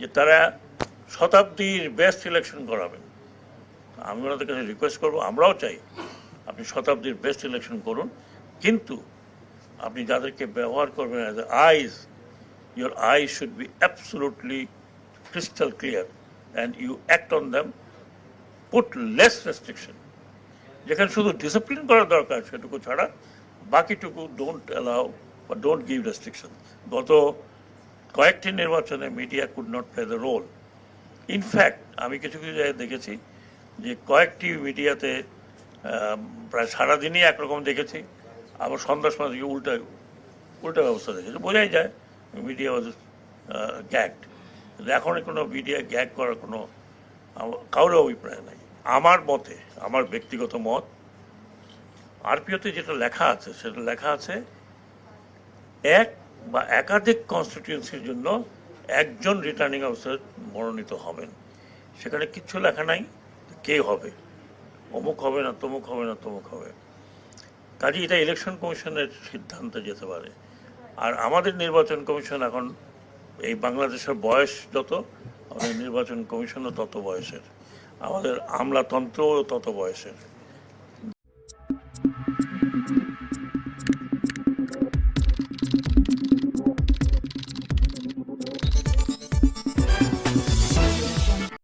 যে তারা শতাব্দীর বেস্ট ইলেকশন করাবেন আমি ওনাদের কাছে রিকোয়েস্ট করব, আমরাও চাই আপনি শতাব্দীর বেস্ট ইলেকশন করুন। কিন্তু আপনি যাদেরকে ব্যবহার করবেন as eyes your eyes should be absolutely crystal clear and you act on them put less restriction. যেখানে শুধু ডিসিপ্লিন করা দরকার, সেটুকু ছাড়া বাকিটুকু ডোন্ট অ্যালাউ বা ডোন্ট গিভ রেস্ট্রিকশন গত কয়েকটি নির্বাচনে media could not play the role in fact আমি কিছু কিছু জায়গায় দেখেছি যে কয়েকটি মিডিয়াতে প্রায় সারাদিনই একরকম দেখেছি। আবার সন্ধ্যা সময় দিকে উল্টা উল্টা ব্যবস্থা দেখেছি। বোঝাই যায় মিডিয়া ওয়াজ কিন্তু এখন কোনো মিডিয়া গ্যাগ করার কোনো কারোর অভিপ্রায় নাই। আমার মতে, আমার ব্যক্তিগত মত আরপিওতে যেটা লেখা আছে, সেটা লেখা আছে, এক বা একাধিক কনস্টিটিউন্সির জন্য একজন রিটার্নিং অফিসার মনোনীত হবেন। সেখানে কিচ্ছু লেখা নাই, কে হবে? অমুক হবে না, তমুক হবে না, তমুক হবে। কাজে এটা ইলেকশন কমিশনের সিদ্ধান্তে যেতে পারে। আর আমাদের নির্বাচন কমিশন এখন এই বাংলাদেশের বয়স যত, আমাদের নির্বাচন কমিশনও তত বয়সের। আমাদের আমলাতন্ত্রও তত বয়সের।